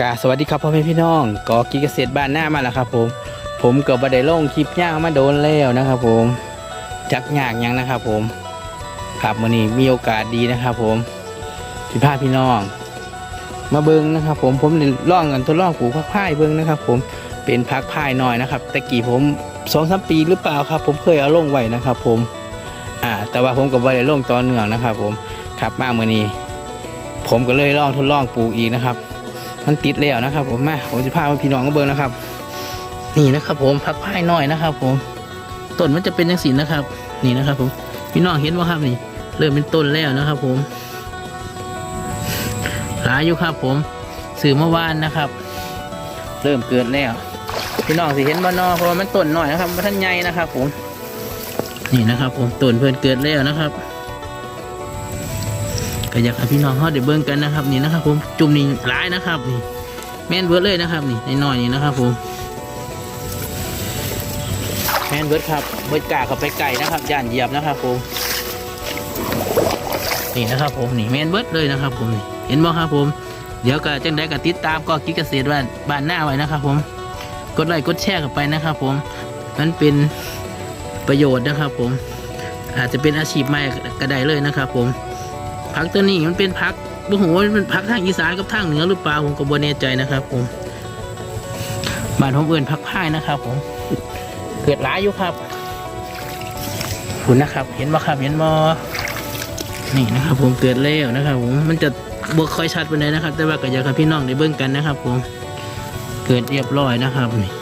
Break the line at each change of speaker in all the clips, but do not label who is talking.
กาสวัสดีครับพ่อแม่พี่น้องกอกีเกษตรบ้านหน้ามาแล้วครับ ผม ผมกับบัไดลงคลิปย่างมาโดนแล้วนะครับ ผมจักยากยังนะครับ ผมครับวันนี้มีโอกาสดีนะครับ ผมพี่พาพี่น้อง มาเบิ้งนะครับ ผมผมได้ล่องกันทดลองปลูกผักพายเบิ้งนะครับ ผมเป็นผักพายน้อยนะครับแต่กี้ผมสองสามปีหรือเปล่าครับ ผมเคยเอาลงไว้นะครับ ผม อ่า แต่ว่าผมกับบัไดลงตอนเหนืองนะครับ ผมครับมาเมื่อนี้ ผมก็เลยลองทดลองปลูกอีกนะครับ มันติดแล้วนะครับ ผมมาผมจะพาพี่น้องมาเบิ่งนะครับ นี่นะครับ ผมพักพายน้อยนะครับ ผมต้นมันจะเป็นยังสีนะครับ นี่นะครับ ผมพี่น้องเห็นว่าครับนี่ เริ่มเป็นต้นแล้วนะครับ ผมหลายอยู่ครับ ผมสื่อเมื่อวานนะครับ เริ่มเกิดแล้วพี่น้องสิเห็นบ้านนอเพราะว่ามันต้นหน่อยนะครับมันท่านใหญ่นะครับ ผม นี่นะครับ ผมต้นเพิ่นเกิดแล้วนะครับ ก็อยากให้พี่น้องเขาได้เบิ่งกันนะครับนี่นะครับ ผมจุ่มนี่ร้ายนะครับนี่แม่นเบิร์ดเลยนะครับ นี่ในน้อยนี่นะครับผมแม่นเบิร์ดครับเบิร์ดกาเข้าไปไก่นะครับย่านเหยียบนะครับผมนี่นะครับ ผมนี่แม่นเบิร์ดเลยนะครับ ผมนี่เห็นบ่ครับผม เดี๋ยวก็จังได้ก็ติดตามก็กิจเกษตรบ้านบ้านหน้าไว้นะครับ ผมกดไลค์กดแชร์กันไปนะครับ ผมมันเป็นประโยชน์นะครับ ผมอาจจะเป็นอาชีพใหม่ก็ได้เลยนะครับ ผม ผักตัวนี้มันเป็นผักบ่หูว่ามันเป็นผักทางอีสานกับทางเหนือหรือเปล่าผมก็บ่แน่ใจนะครับ ผมบ้านผมเอื่นผักพายนะครับ ผม เกิดหลายอยู่ครับคุณนะครับ เห็นบ่ครับเห็นบ่นี่นะครับ ผมเกิดแล้วนะครับ ผมมันจะบวค่อยชัดไปเลยนะครับ แต่ว่าก็อยากให้พี่น้องได้เบิ่งกันนะครับ ผม เกิดเรียบร้อยนะครับนี่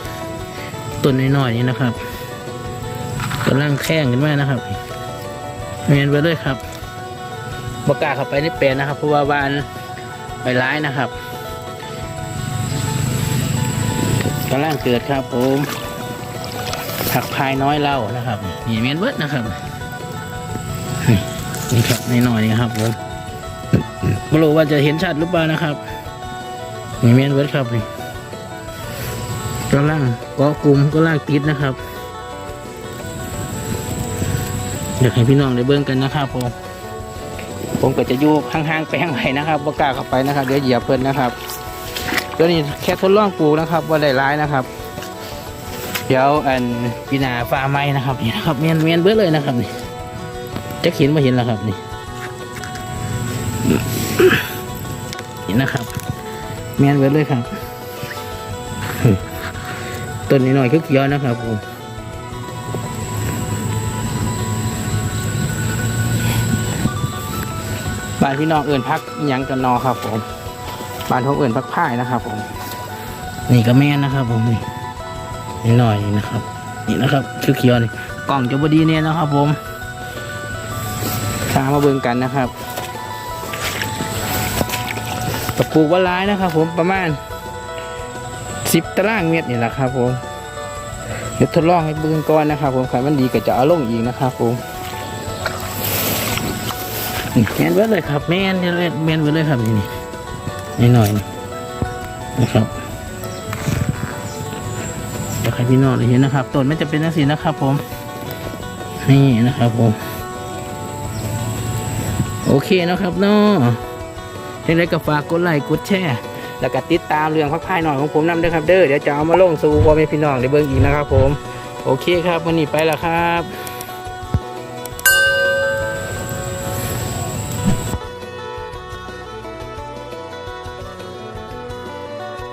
ต้นน้อยๆนี่นะครับกำลังแข้งกันมานะครับเมียนไปเลยครับ บกาเข้าไปในแปลงนะครับ เพราะว่าบานใบร้ายนะครับกำลังเกิดครับผมผักพายน้อยเล่านะครับนี่เมียนเบิดนะครับนี่ครับในหน่อยๆนี่ครับผมไม่รู้ว่าจะเห็นชัดหรือเปล่านะครับนี่เมียนเบิดครับนี่กำลังเกาะกลุ่มกำลังติดนะครับอยากให้พี่น้องได้เบิ่งกันนะครับผม ผมก็จะอยู่ห่างๆไปห่างไปนะครับบ่กล้าเข้าไปนะครับเดี๋ยวเหยียบเพิ่นนะครับเดี๋ยวนี้แค่ทดลองปลูกนะครับว่าได้ร้ายนะครับ เดี๋ยวอันปีนาฟ้าไม้นะครับนี่นะครับเมียนเมียนเบิดเลยนะครับนี่จะเห็นมาเห็นแล้วครับนี่นี่นะครับเมียนเบิดเลยครับต้นนี้หน่อยคือเขียวนะครับผม บ้านพี่น้องเอื่นพักอิหยังกันนอครับ ผมบ้านผมเอื่นพักพ่ายนะครับ ผม นี่ก็แม่นนะครับ ผมนี่นี่หน่อยนี่นะครับ นี่นะครับเขียวๆนี่กล่องจะบดีเนี่ยนะครับ ผมตามมาเบิ่งกันนะครับกระปลูกว่าร้ายนะครับ ผมประมาณสิบตารางเมตรนี่แหละครับ ผมเดี๋ยวทดลองให้เบิ่งก่อนนะครับ ผมขันมันดีก็จะเอาลงอีกนะครับ ผม แมนเบิดเลยครับแมนเบิดแมนเบิดเลยครับนี่นี่หน่อยนะครับเดี๋ยวใครพี่น้องได้เห็นนะครับต้นไม่จะเป็นนักสีนะครับผมนี่นะครับผม โอเคนะครับเนาะยังไงก็ฝากกดไลค์กดแชร์แล้วก็ติดตามเรื่องพักพายหน่อยของผมนำด้วยครับเด้อเดี๋ยวจะเอามาลงสู่พ่อแม่พี่น้องได้เบิ่งอีกนะครับผม โอเคครับวันนี้ไปแล้วครับ